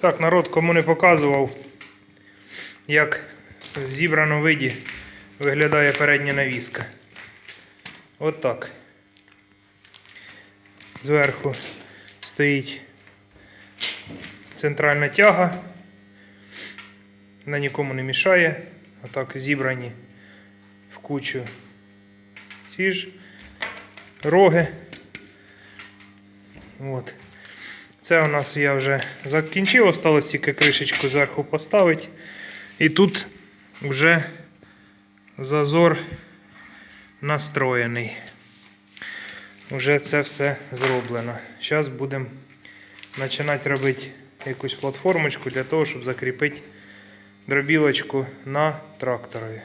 Так, народ, кому не показував, як в зібраному виді виглядає передня навіска. От так. Зверху стоїть центральна тяга. Вона нікому не мішає. Отак зібрані в кучу ці ж роги. От. Це у нас я вже закінчив, осталось тільки кришечку зверху поставити. І тут вже зазор настроєний. Вже це все зроблено. Зараз будемо починати робити якусь платформочку для того, щоб закріпити дробілочку на тракторові.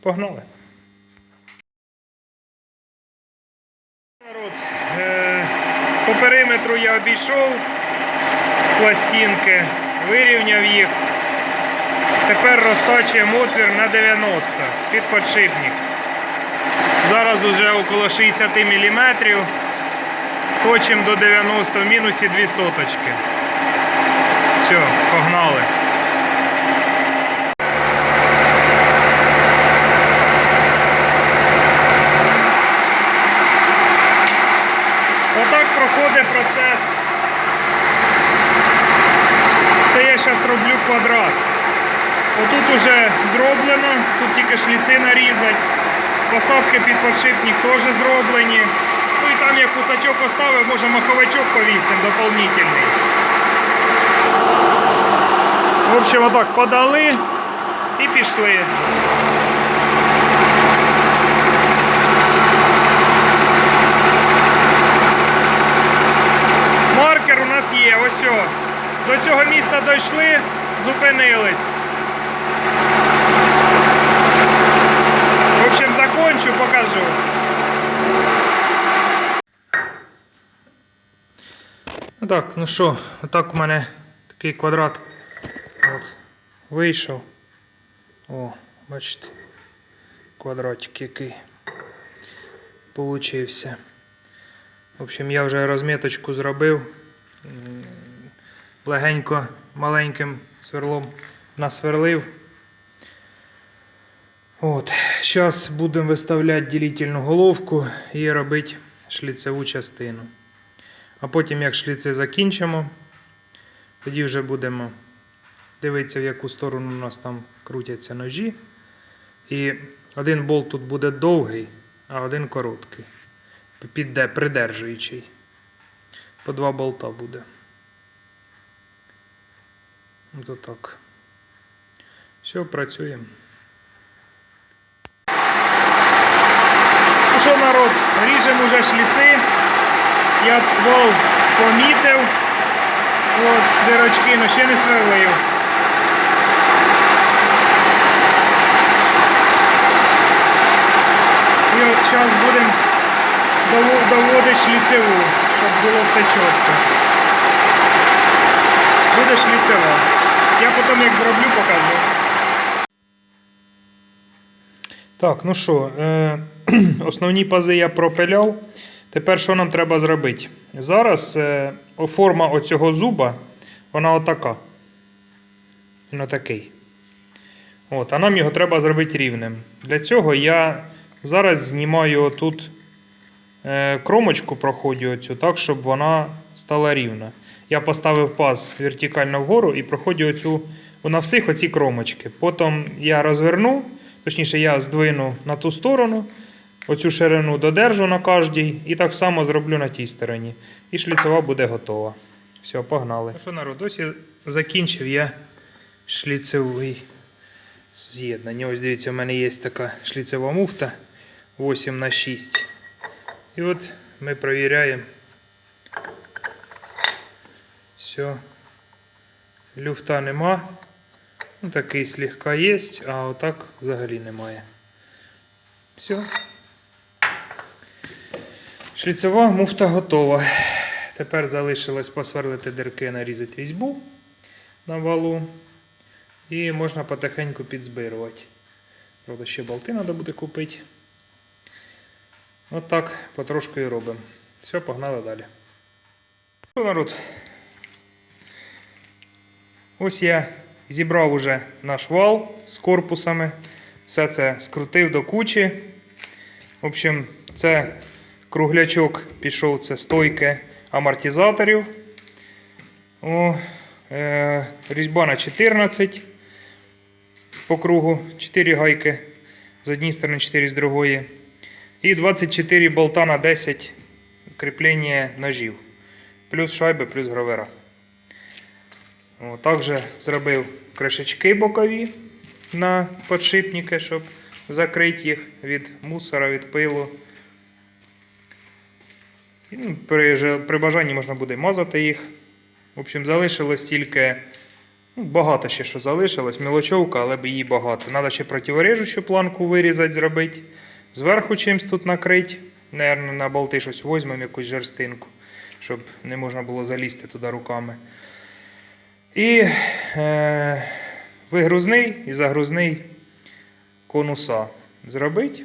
Погнали! По периметру я обійшов пластинки, вирівняв їх. Тепер розтачуємо отвір на 90 під подшипник. Зараз уже около 60 мм. Точимо до 90 в мінусі 2 соточки. Все, погнали. Отак проходить процес. Це я зараз роблю квадрат. Отут уже зроблено, тут тільки шліци нарізати. Посадки під подшипник теж зроблені. Ну і там я кусачок оставив, може маховичок повісимо дополнительний. В общем, отак подали і пішли. Маркер у нас є, ось. До цього міста дійшли, зупинились. В общем, закончу, покажу. Ну Так, ну що, отак у мене такий квадрат от, вийшов. О, бачите, квадратик який получився. В общем, я вже розміточку зробив. Легенько маленьким сверлом насверлив. От. Зараз будемо виставляти ділительну головку і робити шліцеву частину. А потім, як шліци закінчимо, тоді вже будемо дивитися, в яку сторону у нас там крутяться ножі. І один болт тут буде довгий, а один короткий. Підде, придержуючий. По два болта буде. Ось так. Все, працюємо. Ну що, народ, ріжемо вже шліци. Я вол помітив. От, дирочки, але ще не сверлив. І от зараз будемо доводити шліцеву, щоб було все чітко. Буде шліцева. Я потім як зроблю, покажу. Так, ну що, е, основні пази я пропиляв. Тепер що нам треба зробити? Зараз е, форма оцього зуба, вона отака. Він отакий. От, а нам його треба зробити рівним. Для цього я зараз знімаю отут кромочку проходжу оцю, так, щоб вона стала рівна. Я поставив паз вертикально вгору і проходжу оцю, на всіх оці кромочки. Потім я розверну, точніше, я здвину на ту сторону, оцю ширину додержу на кожній, і так само зроблю на тій стороні. І шліцева буде готова. Все, погнали. Ну що, народ, ось я закінчив я шліцевий з'єднання. Ось дивіться, у мене є така шліцева муфта 8 на 6 І от ми перевіряємо. Все. Люфта нема. Ну, такий слегка є, а отак взагалі немає. Все. Шліцева муфта готова. Тепер залишилось посверлити дирки, нарізати різьбу на валу. І можна потихеньку підзбирувати. Правда, ще болти треба буде купити. От так потрошку і робимо. Все, погнали далі. Що, народ? Ось я зібрав уже наш вал з корпусами. Все це скрутив до кучі. В общем, це круглячок пішов, це стойки амортизаторів. О, е, різьба на 14 по кругу, 4 гайки з однієї сторони, 4 з другої. І 24 болта на 10 кріплення ножів. Плюс шайби, плюс гровера. О, також зробив кришечки бокові на подшипники, щоб закрити їх від мусора, від пилу. Ну, При, при бажанні можна буде мазати їх. В общем, залишилось тільки. Ну, багато ще що залишилось. Мілочовка, але б її багато. Треба ще противорежущу планку вирізати, зробити. Зверху чимось тут накрити. Наверно, на болти щось візьмемо, якусь жерстинку, щоб не можна було залізти туди руками. І е, вигрузний і загрузний конуса зробити.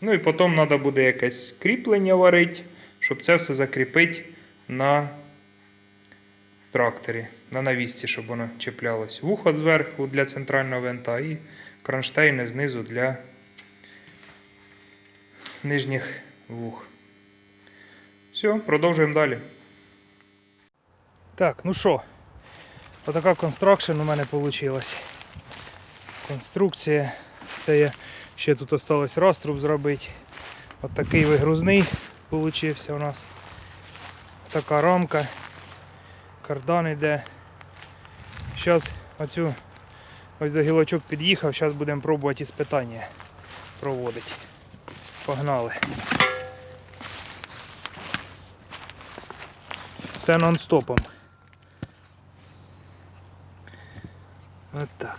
Ну і потім треба буде якесь кріплення варити, щоб це все закріпити на тракторі, на навісці, щоб воно чіплялось. Вухо зверху для центрального винта і кронштейни знизу для нижніх вух. Все, продовжуємо далі. Так, ну що, отака констракшн у мене вийшла. Конструкція. Це я ще тут осталось раструб зробити. От такий вигрузний получився у нас. Така рамка. Кардан йде. Зараз оцю ось до гілочок під'їхав, зараз будемо пробувати іспитання проводити. Погнали. Все нон-стопом. От так.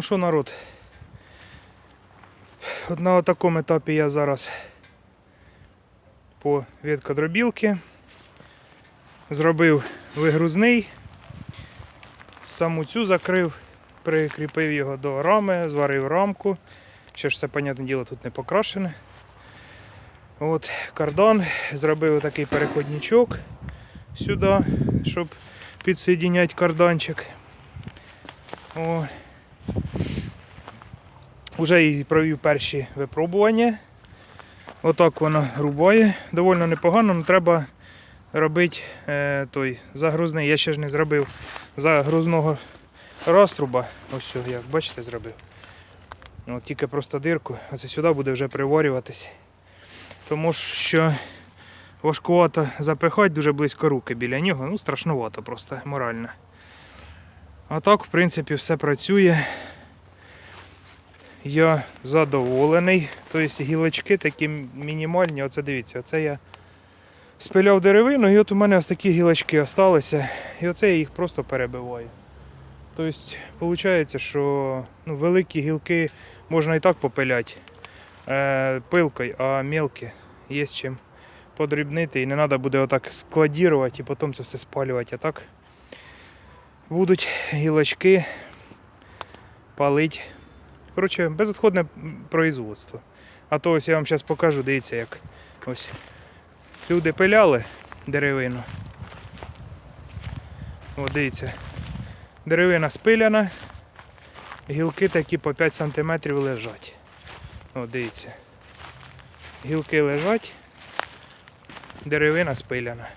Ну що, народ? От на такому етапі я зараз по відкодробілки. Зробив вигрузний, саму цю закрив, прикріпив його до рами, зварив рамку. Ще ж все, понятне діло, тут не покрашене. От, кардан, зробив такий переходничок сюди, щоб підсоєдіняти карданчик. О, Уже і провів перші випробування. Отак вона рубає. Довольно непогано, але треба робити е, той загрузний. Я ще ж не зробив загрузного розтруба. Ось як бачите, зробив. От, тільки просто дирку. Оце сюди буде вже приварюватись. Тому що важкувато запихати дуже близько руки біля нього. Ну, страшнувато просто морально. А так, в принципі, все працює. Я задоволений. Тобто гілочки такі мінімальні. Оце дивіться, оце я спиляв деревину, і от у мене ось такі гілочки залишилися. І оце я їх просто перебиваю. Тобто, виходить, що ну, великі гілки можна і так попиляти е, пилкою, а мелкі є з чим подрібнити. І не треба буде отак складірувати і потім це все спалювати. А так будуть гілочки палить. Коротше, безотходне производство. А то ось я вам зараз покажу, дивіться, як ось люди пиляли деревину. О, дивіться. Деревина спиляна, гілки такі по 5 см лежать. О, дивіться. Гілки лежать, деревина спиляна.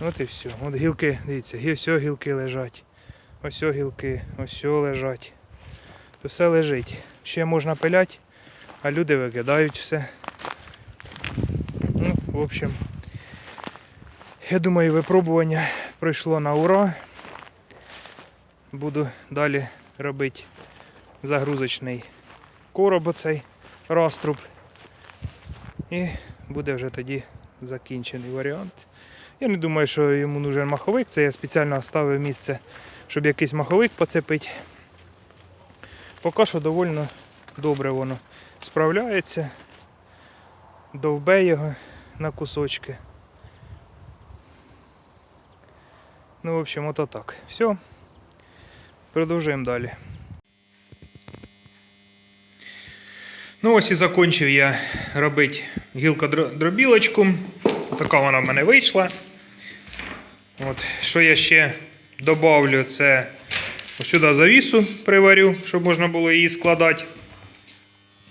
От і все. От гілки, дивіться, все гілки лежать. Ось гілки, ось лежать. То все лежить. Ще можна пиляти, а люди викидають все. Ну, в общем, я думаю, випробування пройшло на ура. Буду далі робити загрузочний короб оцей розтруб. І буде вже тоді закінчений варіант. Я не думаю, що йому нужен маховик. Це я спеціально оставив місце, щоб якийсь маховик поцепити. Поки що доволі добре воно справляється. Довбе його на кусочки. Ну, в общем, ото так. Все. Продовжуємо далі. Ну, ось і закінчив я робити гілкодробілочку. Така вона в мене вийшла. От, що я ще добавлю, це ось сюди завісу приварю, щоб можна було її складати.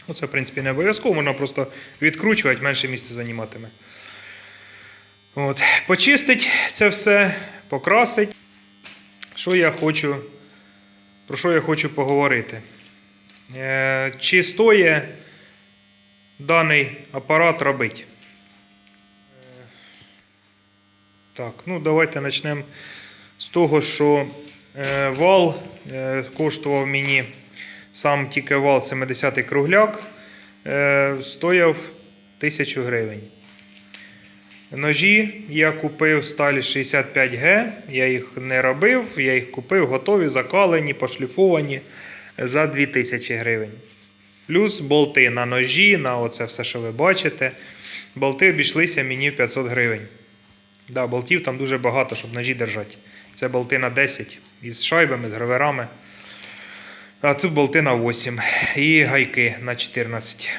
Оце, в принципі, не обов'язково, можна просто відкручувати, менше місця займатиме. От. Почистить це все, покрасить. Що я хочу, про що я хочу поговорити? Е, чи стоїть даний апарат робити? Е, Так, ну давайте почнемо з того, що вал е, коштував мені сам тільки вал 70-й кругляк, е, стояв 1000 гривень. Ножі я купив сталі 65Г, я їх не робив, я їх купив готові, закалені, пошліфовані за 2000 гривень. Плюс болти на ножі, на оце все, що ви бачите. Болти обійшлися мені в 500 гривень. Да, болтів там дуже багато, щоб ножі держати. Це болти на 10 із шайбами, з граверами. А тут болти на 8 і гайки на 14.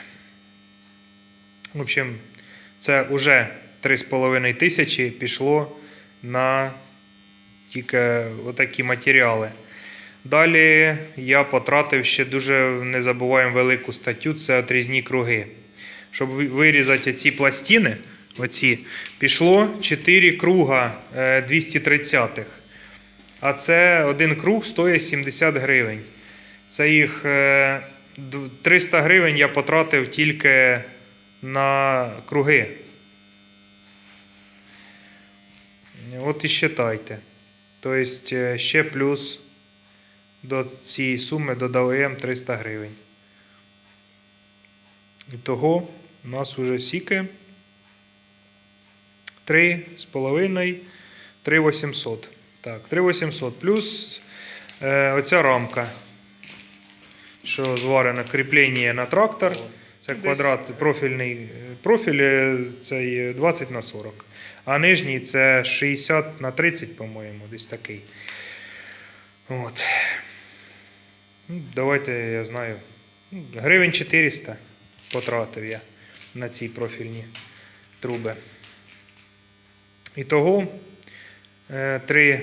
В общем, це вже 3,5 тисячі пішло на тільки отакі матеріали. Далі я потратив ще дуже не забуваємо велику статтю це отрізні круги. Щоб вирізати ці пластини, оці, пішло 4 круга е, 230-х. А це один круг стоїть 70 гривень. Це їх е, 300 гривень я потратив тільки на круги. От і считайте. Тобто е, ще плюс до цієї суми додаємо 300 гривень. І того у нас уже сіки 3,5, 3,800. Так, 3,800 плюс е, оця рамка, що зварена кріплення на трактор. Це квадрат профільний профіль е, цей 20 на 40. А нижній це 60 на 30, по-моєму, десь такий. От. Ну, Давайте я знаю. Гривень 400 потратив я на ці профільні труби. Ітого е, 3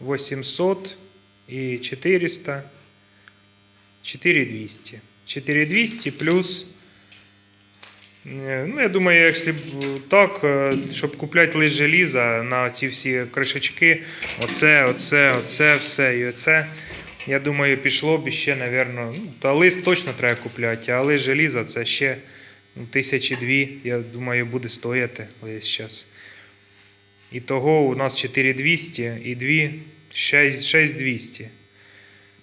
800 і 400, 4200. 4200 плюс. е, Ну, я думаю, якщо б так, е, щоб купляти лист желіза на ці всі кришечки, оце, оце, оце, все і оце. Я думаю, пішло б ще, напевно, ну, та лист точно треба купляти, а лист желіза це ще ну, тисячі дві, я думаю, буде стояти лист зараз. І того у нас 4200 і 2 6200.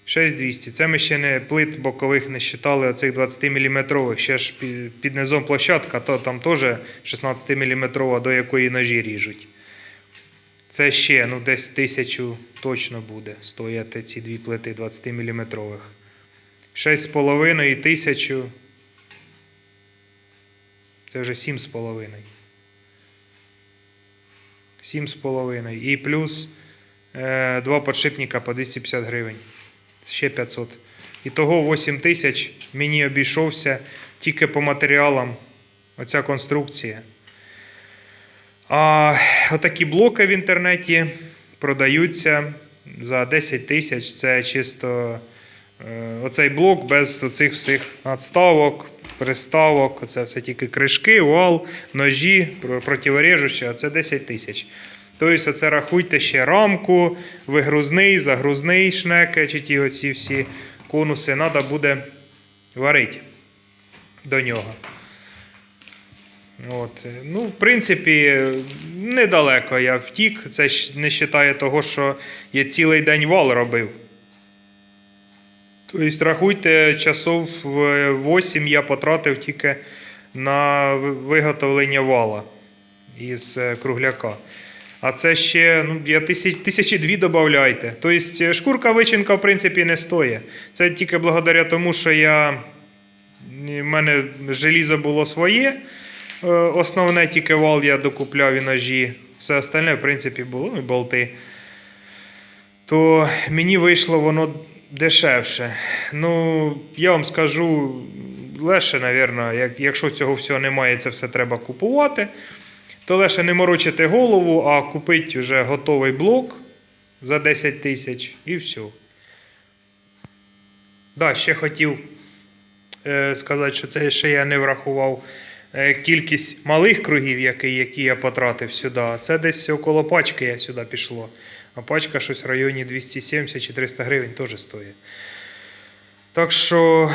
6200. Це ми ще не плит бокових не считали оцих 20 мм. Ще ж під низом площадка, то там теж 16 мм, до якої ножі ріжуть. Це ще ну, десь тисячу точно буде стояти ці дві плити 20 мм. 6,5 і 1000. Це вже 7,5. 7,5. І плюс е, два подшипника по 250 гривень. Ще 500 І того 8 тисяч мені обійшовся тільки по матеріалам оця конструкція. А отакі блоки в інтернеті продаються за 10 тисяч. Це чисто е, оцей блок без оцих всіх надставок, приставок. Це все тільки кришки, вал, ножі, про- противорежущі, а це 10 тисяч. Тобто, оце рахуйте ще рамку, вигрузний, загрузний шнеки, чи ті оці всі конуси треба буде варити до нього. От. Ну, в принципі, недалеко я втік. Це не вважає того, що я цілий день вал робив. Тобто, рахуйте, часов 8 я потратив тільки на виготовлення вала із е, кругляка. А це ще ну, я тисяч, тисячі дві додавайте. Тобто е, шкурка вичинка, в принципі, не стоїть. Це тільки благодаря тому, що я. В мене желізо було своє. Е, Основне тільки вал я докупляв і ножі. Все остальне, в принципі, було, ну, і болти. То мені вийшло воно дешевше. Ну, я вам скажу, легше, напевно, як, якщо цього всього немає, це все треба купувати, то легше не морочити голову, а купити вже готовий блок за 10 тисяч і все. Да, ще хотів е, сказати, що це ще я не врахував е, кількість малих кругів, які, які я потратив сюди. Це десь около пачки я сюди пішло. А пачка щось в районі 270 чи 300 гривень теж стоїть. Так що,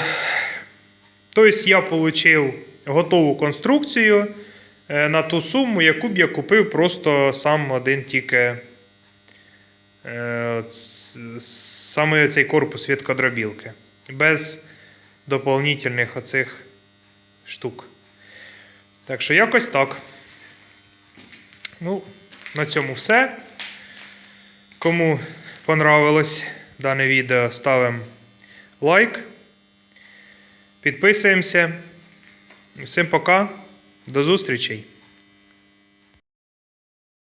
тобто я отримав готову конструкцію е, на ту суму, яку б я купив просто сам один тільки е, саме цей корпус від квадробілки. Без доповнительних оцих штук. Так що якось так. Ну, на цьому все. Кому понравилось дане відео, ставимо лайк. Підписуємося. Всім пока. До зустрічей!